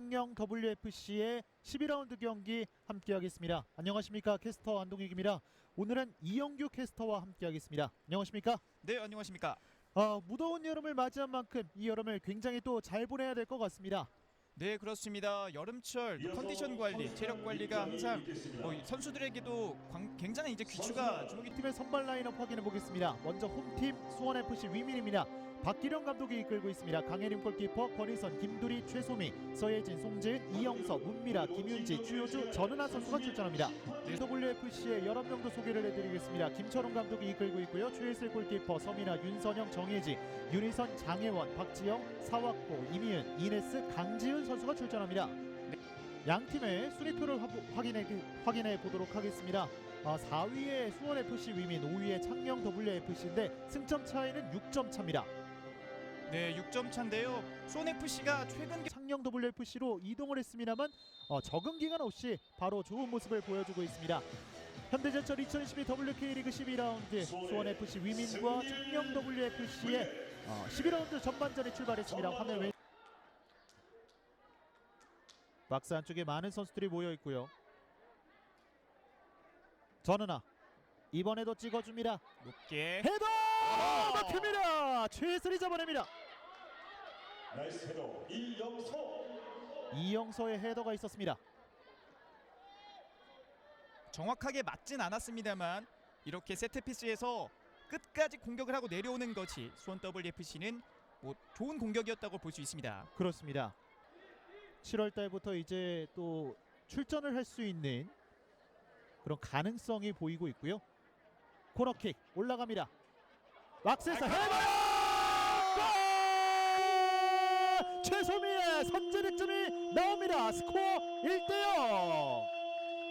창녕 WFC의 12라운드 경기 함께하겠습니다. 안녕하십니까 캐스터 안동익입니다. 오늘은 이영규 캐스터와 함께하겠습니다. 안녕하십니까? 네 안녕하십니까 어, 무더운 여름을 맞이한 만큼 이 여름을 굉장히 또 잘 보내야 될 것 같습니다. 네 그렇습니다 여름철 또 컨디션 관리 체력 관리가 항상 뭐이 선수들에게도 광- 굉장히 이제 귀추가 주목이 팀의 선발 라인업 확인해 보겠습니다. 먼저 홈팀 수원 FC 위민입니다. 박기령 감독이 이끌고 있습니다. 강혜림 골키퍼, 권희선, 김두리, 최소미, 서예진, 송지은, 이영서, 문미라, 김윤지, 주효주, 전은하 선수가 출전합니다. WFC의 11명도 소개를 해드리겠습니다. 김철웅 감독이 이끌고 있고요. 최일슬 골키퍼, 서민아, 윤선영, 정혜지, 윤희선, 장혜원, 박지영, 사왔고, 이미은, 이네스, 강지은 선수가 출전합니다. 양 팀의 순위표를 화- 확인해 확인해 보도록 하겠습니다. 아, 4위의 수원 FC 위민, 5위의 창녕 WFC인데 승점 차이는 6점 차입니다. 네 6점 차인데요 수원 FC가 최근 창녕 WFC로 이동을 했습니다만 어, 적응 기간 없이 바로 좋은 모습을 보여주고 있습니다. 현대제철 2022 WK리그 12라운드 수원 FC 위민과 창녕 WFC의 어, 12라운드 전반전에 출발했습니다. 화면 왼 박스 안쪽에 많은 선수들이 모여 있고요. 전은아 이번에도 찍어줍니다. 높게 헤더 막힙니다. 최슬이 잡아냅니다. 나이스 헤더 이영서 이영서의 헤더가 있었습니다. 정확하게 맞진 않았습니다만 이렇게 세트피스에서 끝까지 공격을 하고 내려오는 것이 수원 WFC는 뭐 좋은 공격이었다고 볼 수 있습니다 그렇습니다. 7월 달부터 이제 또 출전을 할 수 있는 그런 가능성이 보이고 있고요. 코너킥 올라갑니다. 왁스에서 헤더! 최소미의 선제 득점이 나옵니다. 스코어 1대0.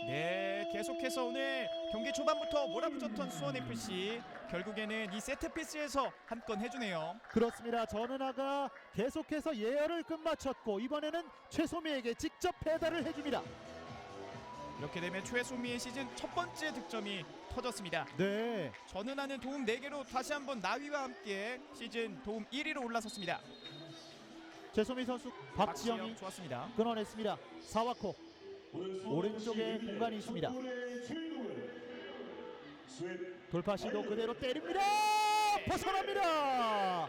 네 계속해서 오늘 경기 초반부터 몰아붙였던 수원 FC 결국에는 이 세트 피스에서 한 건 해주네요 그렇습니다. 전은아가 계속해서 예열을 끝마쳤고 이번에는 최소미에게 직접 배달을 해줍니다. 이렇게 되면 최소미의 시즌 첫 번째 득점이 터졌습니다 네. 전은하는 도움 4개로 다시 한번 나위와 함께 시즌 도움 1위로 올라섰습니다. 최소미 선수 박지영이 박지영 좋았습니다. 끊어냈습니다. 사와코 오른쪽에 공간이 있습니다. 돌파 시도 그대로 때립니다. 벗어납니다.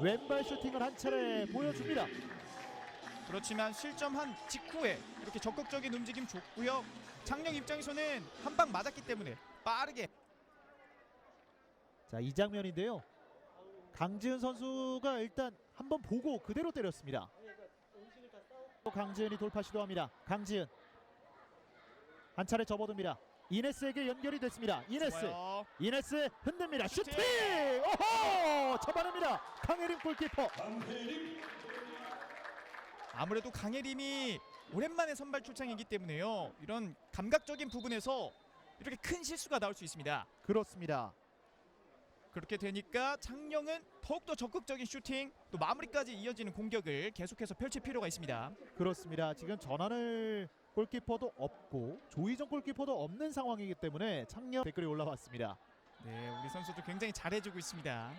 왼발 슈팅을 한 차례 보여줍니다. 그렇지만 실점한 직후에 이렇게 적극적인 움직임 좋고요. 장령 입장에서는 한 방 맞았기 때문에 빠르게 자, 이 장면인데요. 강지은 선수가 일단 한번 보고 그대로 때렸습니다. 또 강지은이 돌파 시도합니다. 강지은 한 차례 접어듭니다. 이네스에게 연결이 됐습니다. 이네스 좋아요. 이네스 흔듭니다. 슈팅! 오호! 잡아냅니다. 강혜림 골키퍼. 아무래도 강혜림이 오랜만에 선발 출장이기 때문에요. 이런 감각적인 부분에서 이렇게 큰 실수가 나올 수 있습니다. 그렇습니다. 그렇게 되니까 장령은 더욱더 적극적인 슈팅 또 마무리까지 이어지는 공격을 계속해서 펼칠 필요가 있습니다. 그렇습니다. 지금 전환을 골키퍼도 없고 조희정 골키퍼도 없는 상황이기 때문에 창녕 댓글이 올라왔습니다. 네, 우리 선수들 굉장히 잘해주고 있습니다.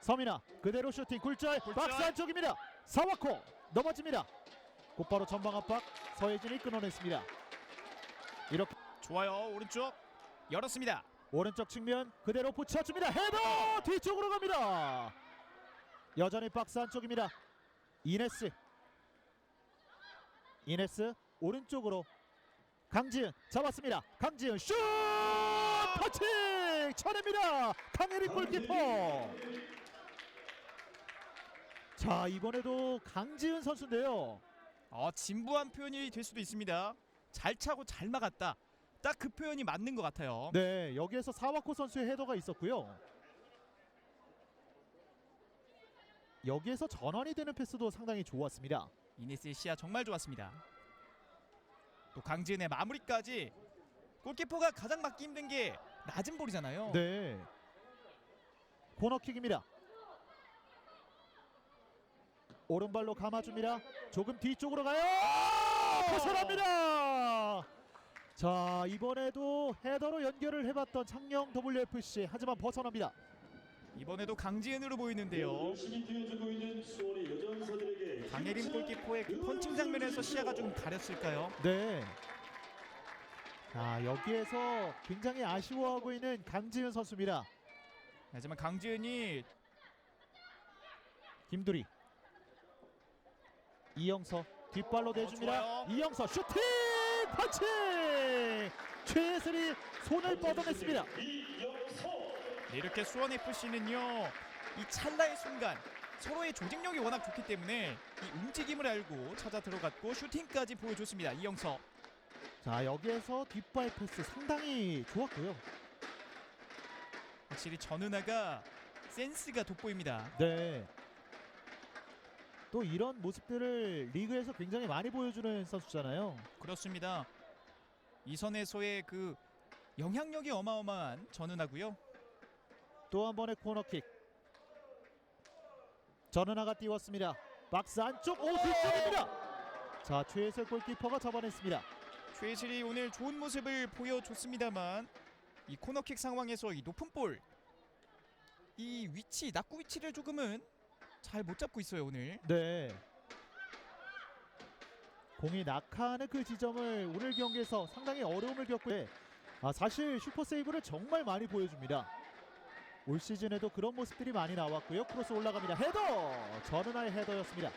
서민아 그대로 슈팅 굴절 굴절. 박스 안쪽입니다. 사와코 넘어집니다. 곧바로 전방 압박 서예진이 끊어냈습니다. 이렇게 좋아요, 오른쪽 열었습니다. 오른쪽 측면 그대로 붙여줍니다. 헤더 뒤쪽으로 갑니다. 여전히 박스 안쪽입니다. 이네스 이네스 오른쪽으로 강지은 잡았습니다. 강지은 슛 터칭 쳐냅니다. 강혜림 골키퍼. 자 이번에도 강지은 선수인데요. 어, 진부한 표현이 될 수도 있습니다. 잘 차고 잘 막았다. 딱 그 표현이 맞는 것 같아요. 네 여기에서 사와코 선수의 헤더가 있었고요. 여기에서 전환이 되는 패스도 상당히 좋았습니다. 이네스의 시야 정말 좋았습니다. 또 강지은의 마무리까지 골키퍼가 가장 막기 힘든 게 낮은 볼이잖아요. 네. 코너킥입니다. 오른발로 감아줍니다. 조금 뒤쪽으로 가요. 벗어납니다. 자 이번에도 헤더로 연결을 해봤던 창녕 WFC 하지만 벗어납니다. 이번에도 강지은으로 보이는데요. 강예림 골키퍼의 그 펀칭 장면에서 시야가 좀 가렸을까요? 네. 자 여기에서 굉장히 아쉬워하고 있는 강지은 선수입니다. 하지만 강지은이 김두리 이영서 뒷발로 내줍니다. 좋아요. 이영서 슈팅 펀치 최예슬이 손을 뻗어냈습니다. 네, 이렇게 수원 FC는요 이 찰나의 순간 서로의 조직력이 워낙 좋기 때문에 이 움직임을 알고 찾아 들어갔고 슈팅까지 보여줬습니다 이영서 자 여기에서 뒷발 패스 상당히 좋았고요. 확실히 전은아가 센스가 돋보입니다 네. 또 이런 모습들을 리그에서 굉장히 많이 보여주는 선수잖아요. 그렇습니다 이 선에서의 그 영향력이 어마어마한 전은아고요 또 한 번의 코너킥. 전은아가 띄웠습니다. 박스 안쪽 오 뒷점입니다. 자 최예슬 골키퍼가 잡아냈습니다. 최실이 오늘 좋은 모습을 보여줬습니다만 이 코너킥 상황에서 이 높은 볼 이 위치 낙구 위치를 조금은 잘 못 잡고 있어요 오늘 네. 공이 낙하하는 그 지점을 오늘 경기에서 상당히 어려움을 겪고 아, 사실 슈퍼 세이브를 정말 많이 보여줍니다. 올 시즌에도 그런 모습들이 많이 나왔고요. 크로스 올라갑니다. 헤더! 전은아의 헤더였습니다.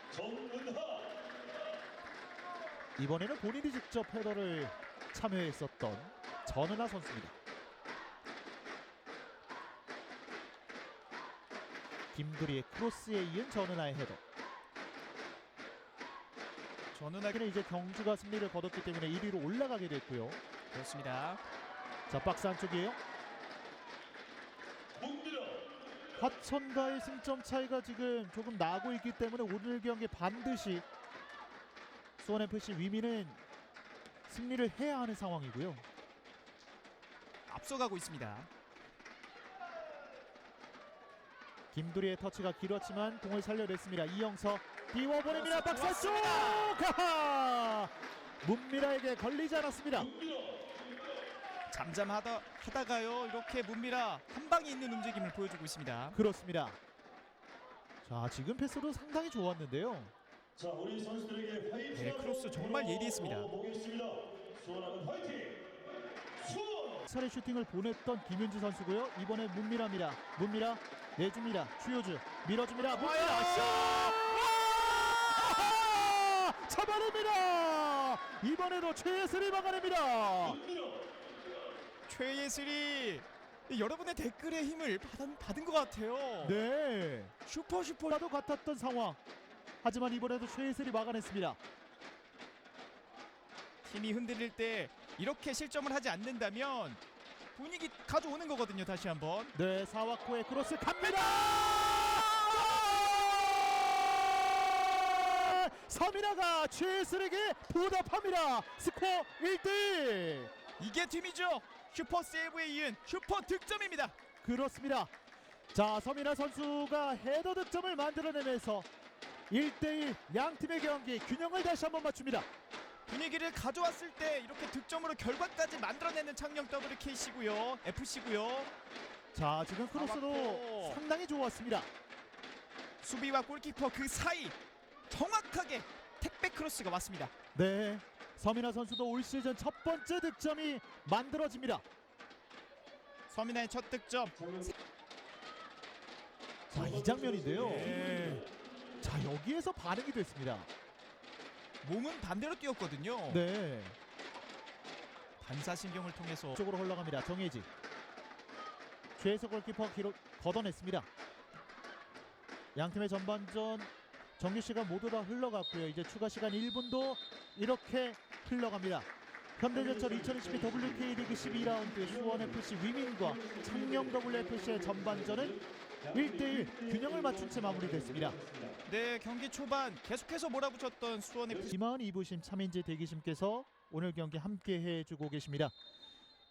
이번에는 본인이 직접 헤더를 참여했었던 전은아 선수입니다. 김두리의 크로스에 이은 전은아의 헤더. 전은아 하기는 이제 경주가 승리를 거뒀기 때문에 1위로 올라가게 됐고요. 그렇습니다 자 박스 안쪽이에요. 화천과의 승점 차이가 지금 조금 나고 있기 때문에 오늘 경기 반드시 수원 FC 위민은 승리를 해야 하는 상황이고요. 앞서가고 있습니다 김두리의 터치가 길었지만 공을 살려냈습니다. 이영서 띄워보냅니다. 하하! 문미라에게 걸리지 않았습니다. 잠잠하다 하다가요 이렇게 문미라 한 방에 있는 움직임을 보여주고 있습니다 그렇습니다. 자 지금 패스도 상당히 좋았는데요. 자 우리 선수들에게 화이팅 네, 크로스 정말 예리했습니다. 보겠습니다 수원하면 화이팅 차례 슈팅을 보냈던 김윤지 선수고요. 이번에 문미라입니다. 문미라 내줍니다. 추효주 밀어줍니다. 문미라 슛! 아! 잡아냅니다. 이번에도 최예슬이 막아냅니다. 최예슬이 여러분의 댓글의 힘을 받은, 받은 것 같아요 네. 슈퍼 슈퍼 나도 같았던 상황. 하지만 이번에도 최예슬이 막아냈습니다. 팀이 흔들릴 때 이렇게 실점을 하지 않는다면 분위기 가져오는 거거든요 다시 한번 네, 사와코의 크로스 갑니다. 서민아가 최예슬에게 보답합니다. 스코어 1대1. 이게 팀이죠 슈퍼 세이브에 이은 슈퍼 득점입니다 그렇습니다. 자, 서민아 선수가 헤더 득점을 만들어내면서 1대1 양 팀의 경기 균형을 다시 한번 맞춥니다. 분위기를 가져왔을 때 이렇게 득점으로 결과까지 만들어내는 창녕 WKC고요 FC고요 자, 지금 크로스도 사와코. 상당히 좋았습니다. 수비와 골키퍼 그 사이 정확하게 택배 크로스가 왔습니다 네. 서민아 선수도 올 시즌 첫 번째 득점이 만들어집니다. 서민아의 첫 득점 자, 이 장면인데요. 네. 자, 여기에서 반응이 됐습니다. 몸은 반대로 뛰었거든요 네. 반사신경을 통해서 쪽으로 흘러갑니다. 정혜지. 최혜석 골키퍼 기록 걷어냈습니다. 양 팀의 전반전 정규 시간 모두 다 흘러갔고요. 이제 추가 시간 1분도 이렇게 흘러갑니다. 현대제철 2022 WK 리그 12라운드 수원 FC 위민과 창녕 WFC의 전반전은 1대1 균형을 맞춘 채 마무리됐습니다. 네 경기 초반 계속해서 몰아붙였던 수원 FC 김하은 이부심 차민지 대기심께서 오늘 경기 함께 해주고 계십니다.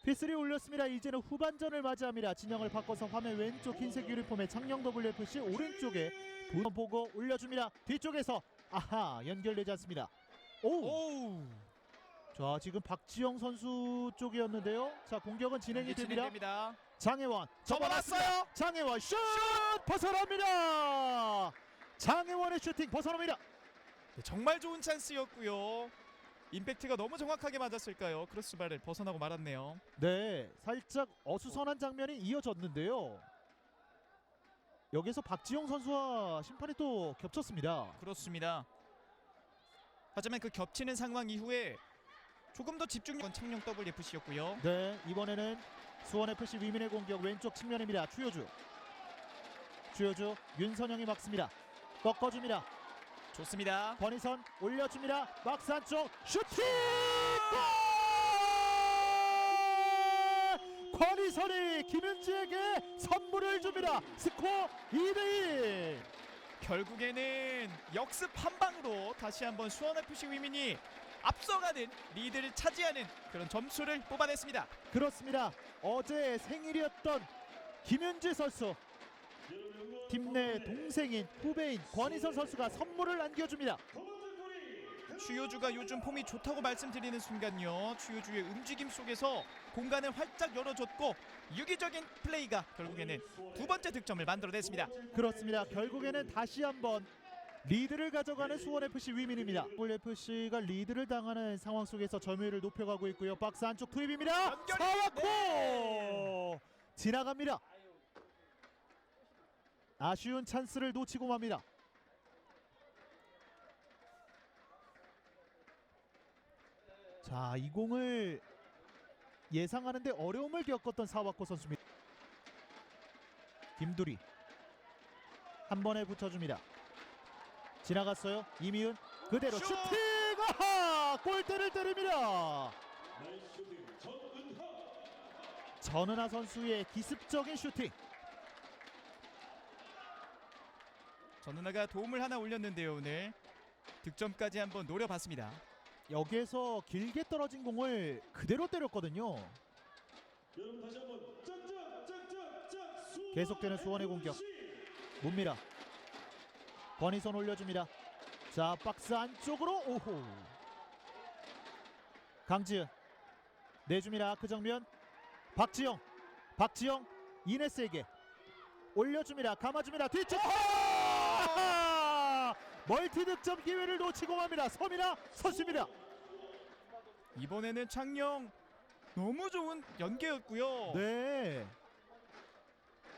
P3 올렸습니다. 이제는 후반전을 맞이합니다. 진영을 바꿔서 화면 왼쪽 흰색 유니폼의 창녕 WFC 오른쪽에 분 보고 올려줍니다. 뒤쪽에서 아하 연결되지 않습니다. 오, 자 지금 박지영 선수 쪽이었는데요. 자 공격은 진행이 됩니다. 진행됩니다 장혜원 접어놨어요. 장혜원 슛 벗어납니다. 장혜원의 슈팅 벗어납니다. 네, 정말 좋은 찬스였고요. 임팩트가 너무 정확하게 맞았을까요? 크로스바를 벗어나고 말았네요. 네, 살짝 어수선한 장면이 이어졌는데요. 여기서 박지용 선수와 심판이 또 겹쳤습니다. 그렇습니다. 하지만 그 겹치는 상황 이후에 조금 더 집중력 창녕 WFC였고요. 네, 이번에는 수원 FC 위민의 공격 왼쪽 측면입니다. 추효주. 추효주 윤선영이 막습니다. 꺾어줍니다. 좋습니다. 권희선 올려줍니다. 막스 안쪽 슈팅! 골! 권희선이 김은지에게 선물을 줍니다. 스코어 2대1. 결국에는 역습 한 방으로 다시 한번 수원 FC 위민이 앞서가는 리드를 차지하는 그런 점수를 뽑아냈습니다. 그렇습니다. 어제 생일이었던 김윤지 선수 팀 내 동생인 후배인 권희선 선수가 선물을 안겨줍니다. 추효주가 요즘 폼이 좋다고 말씀드리는 순간요. 추효주의 움직임 속에서 공간을 활짝 열어줬고 유기적인 플레이가 결국에는 두 번째 득점을 만들어냈습니다. 그렇습니다. 결국에는 다시 한번 리드를 가져가는 수원 FC 위민입니다. 서울 FC가 리드를 당하는 상황 속에서 점유율을 높여가고 있고요. 박스 안쪽 투입입니다. 연결이- 사와코 네. 지나갑니다. 아쉬운 찬스를 놓치고 맙니다. 자, 이 공을 예상하는데 어려움을 겪었던 사와코 선수입니다. 김두리 한 번에 붙여줍니다. 지나갔어요. 이미은 그대로 슛! 슈팅! 아하! 골대를 때립니다. 전은하 선수의 기습적인 슈팅. 전은하가 도움을 하나 올렸는데요 오늘 득점까지 한번 노려봤습니다. 여기에서 길게 떨어진 공을 그대로 때렸거든요. 여러분 다시 한번 짱짱짱짱짱 수원 계속되는 수원의 공격. 문미라 권희선 올려줍니다. 자 박스 안쪽으로 오호. 강지은 내줍니다. 그 정면 박지영 박지영 이네스에게 올려줍니다. 감아줍니다. 뒤쪽 아하! 멀티 득점 기회를 놓치고 맙니다. 서민아 선수입니다. 이번에는 창녕 너무 좋은 연계였고요. 네.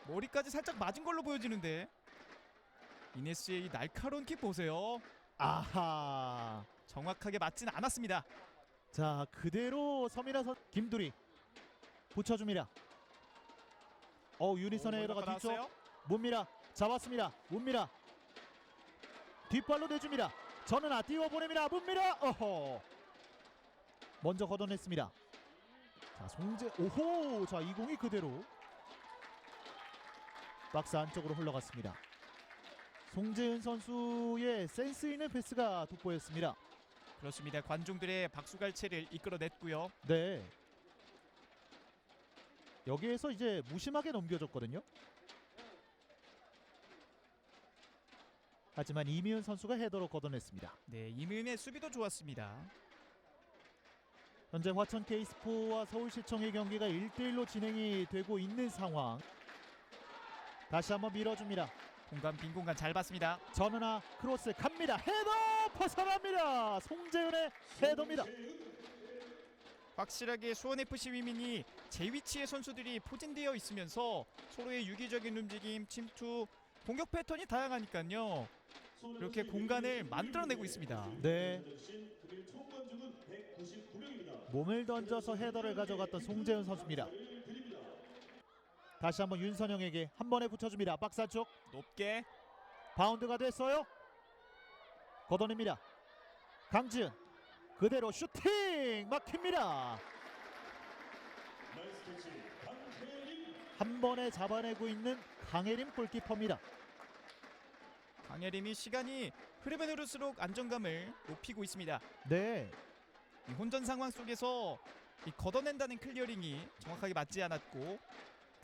머리까지 살짝 맞은 걸로 보여지는데 이네스의 이 날카로운 킥 보세요. 아하. 정확하게 맞진 않았습니다. 자 그대로 서민아 선 김두리 붙여줍니다. 어 헤더가 헤더가 뒤쪽? 문미라 잡았습니다. 문미라 뒷발로 내줍니다. 전은아 띄워 보냅니다. 문미라 어허 먼저 걷어냈습니다. 자 송재 오호 자 이 공이 그대로 박스 안쪽으로 흘러갔습니다. 송재은 선수의 센스 있는 패스가 돋보였습니다. 그렇습니다. 관중들의 박수갈채를 이끌어냈고요. 네. 여기에서 이제 무심하게 넘겨줬거든요. 하지만 이미은 선수가 헤더로 걷어냈습니다. 네, 이민의 수비도 좋았습니다. 현재 화천 케이스포와 서울시청의 경기가 1대1로 진행이 되고 있는 상황. 다시 한번 밀어줍니다. 공간 빈 공간 잘 봤습니다. 전은아 크로스 갑니다. 헤더 벗어납니다. 송재은의 헤더입니다. 확실하게 수원 FC 위민이 제 위치의 선수들이 포진되어 있으면서 서로의 유기적인 움직임, 침투, 공격 패턴이 다양하니까요. 이렇게 공간을 만들어내고 있습니다. 네. 대신 금일 총 관중은 199명입니다. 몸을 던져서 헤더를 가져갔던 송재은 선수입니다. 다시 한번 윤선영에게 한 번에 붙여줍니다. 박스 안쪽 높게 바운드가 됐어요. 걷어냅니다. 강지은 그대로 슈팅 막힙니다. 한 번에 잡아내고 있는 강혜림 골키퍼입니다. 강혜림이 시간이 흐르면 흐를수록 안정감을 높이고 있습니다. 네, 이 혼전 상황 속에서 이 걷어낸다는 클리어링이 정확하게 맞지 않았고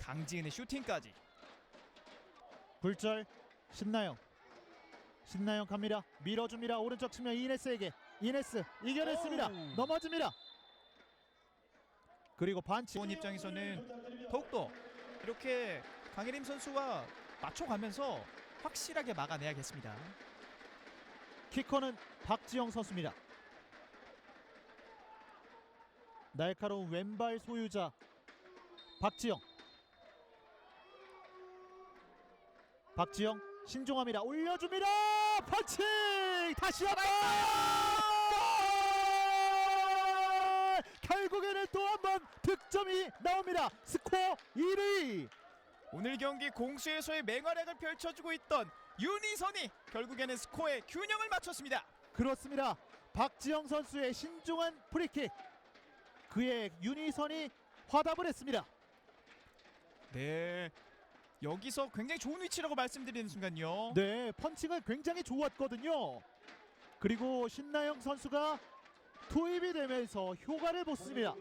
강지은의 슈팅까지 굴절 신나영 신나영 갑니다. 밀어줍니다. 오른쪽 측면 이네스에게 이네스 이겨냈습니다. 오우. 넘어집니다. 그리고 반칙 수원 입장에서는 더욱더 이렇게 강혜림 선수와 맞춰가면서 확실하게 막아내야겠습니다. 키커는 박지영 선수입니다. 날카로운 왼발 소유자 박지영. 박지영 신중합니다. 올려줍니다. 펀칭 다시 한번 골! 결국에는 또 한 번 득점이 나옵니다. 스코어 1위. 오늘 경기 공수에서의 맹활약을 펼쳐주고 있던 윤희선이 결국에는 스코어의 균형을 맞췄습니다. 그렇습니다. 박지영 선수의 신중한 프리킥. 그의 윤희선이 화답을 했습니다. 네. 여기서 굉장히 좋은 위치라고 말씀드리는 순간요. 네, 펀칭은 굉장히 좋았거든요. 그리고 신나영 선수가 투입이 되면서 효과를 보습니다.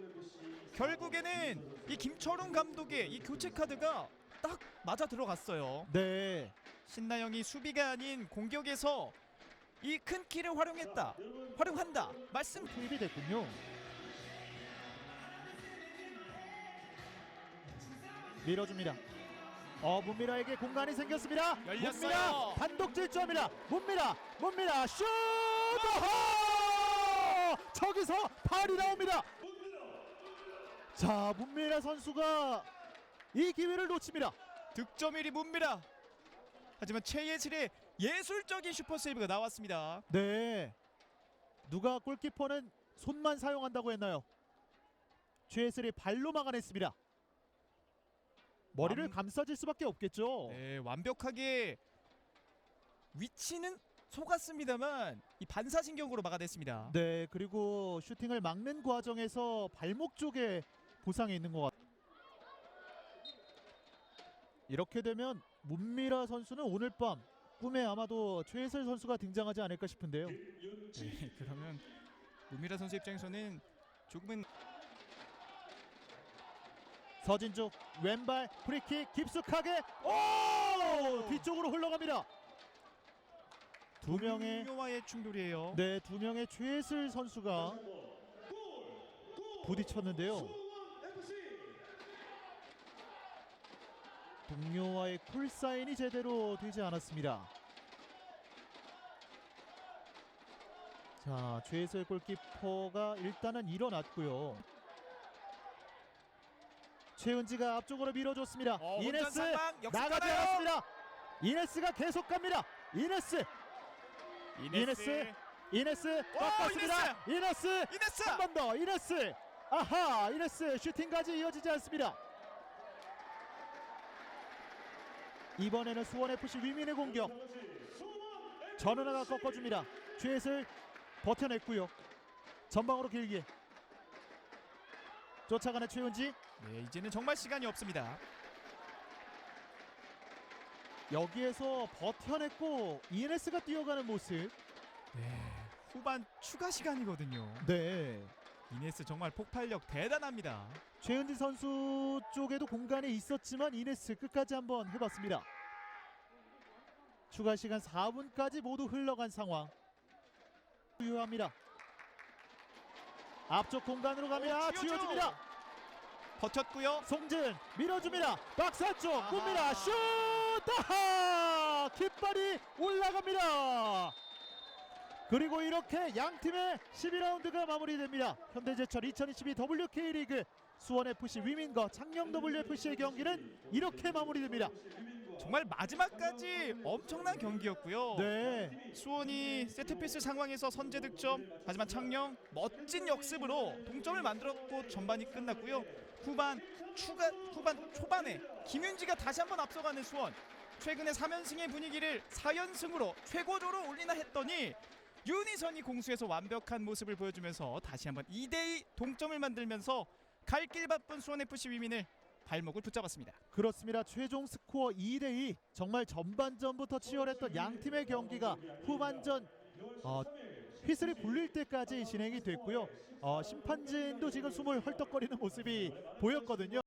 결국에는 이 김철웅 감독의 이 교체 카드가 딱 맞아 들어갔어요. 네, 신나영이 수비가 아닌 공격에서 이 큰 키를 활용했다. 활용한다. 말씀 투입이 됐군요. 밀어줍니다. 어, 문미라에게 공간이 생겼습니다. 열렸어요. 문미라 단독 질주합니다. 문미라, 문미라 슛! 어허! 저기서 발이 나옵니다. 자, 문미라 선수가 이 기회를 놓칩니다. 득점일이 뭡니다. 하지만 최예슬의 예술적인 슈퍼 세이브가 나왔습니다. 네. 누가 골키퍼는 손만 사용한다고 했나요? 최예슬이 발로 막아냈습니다. 머리를 완- 감싸질 수밖에 없겠죠. 네, 완벽하게 위치는 속았습니다만 이 반사신경으로 막아냈습니다. 네, 그리고 슈팅을 막는 과정에서 발목 쪽에 부상이 있는 것 같아요. 이렇게 되면 문미라 선수는 오늘 밤 꿈에 아마도 최예슬 선수가 등장하지 않을까 싶은데요. 네, 그러면 우미라 선수 입장에서는 조금은 서진주 왼발 프리킥 깊숙하게 오 뒤쪽으로 흘러갑니다. 두 명의 동료와의 충돌이에요. 네, 두 명의 최예슬 선수가 부딪혔는데요. 동료와의 콜 사인이 제대로 되지 않았습니다. 자, 최예슬 골키퍼가 일단은 일어났고요. 최은지가 앞쪽으로 밀어줬습니다. 어, 이네스 나가지 가나요? 않았습니다. 이네스가 계속 갑니다. 이네스, 이네스. 이네스 꺾었습니다. 이네스 이네스 한 번 더 이네스 아하 이네스 슈팅까지 이어지지 않습니다. 이번에는 수원 FC 위민의 공격 전은아가 꺾어줍니다. 최슬 버텨냈고요. 전방으로 길게 쫓아가는 최은지 네, 이제는 정말 시간이 없습니다. 여기에서 버텨냈고 이네스가 뛰어가는 모습. 네, 후반 추가 시간이거든요. 네. 이네스 정말 폭발력 대단합니다. 최은지 선수 쪽에도 공간이 있었지만 이네스 끝까지 한번 해봤습니다. 추가 시간 4분까지 모두 흘러간 상황. 유효합니다. 앞쪽 공간으로 갑니다. 오, 쥐어줘. 쥐어줍니다. 버텼고요. 송진 밀어줍니다. 박스 안쪽 아하. 굽니다. 슛! 아하! 깃발이 올라갑니다. 그리고 이렇게 양 팀의 12라운드가 마무리됩니다. 현대제철 2022 WK리그 수원 FC 위민과 창녕 WFC의 경기는 이렇게 마무리됩니다. 정말 마지막까지 엄청난 경기였고요. 네, 수원이 세트피스 상황에서 선제 득점 하지만 창녕 멋진 역습으로 동점을 만들었고 전반이 끝났고요 후반 추가 후반 초반에 김윤지가 다시 한번 앞서가는 수원 최근에 3연승의 분위기를 4연승으로 최고조로 올리나 했더니 윤희선이 공수에서 완벽한 모습을 보여주면서 다시 한번 2대2 동점을 만들면서 갈 길 바쁜 수원FC 위민을 발목을 붙잡았습니다 그렇습니다. 최종 스코어 2대2 정말 전반전부터 치열했던 양 팀의 경기가 후반전 어, 휘슬이 불릴 때까지 진행이 됐고요. 어, 심판진도 지금 숨을 헐떡거리는 모습이 보였거든요.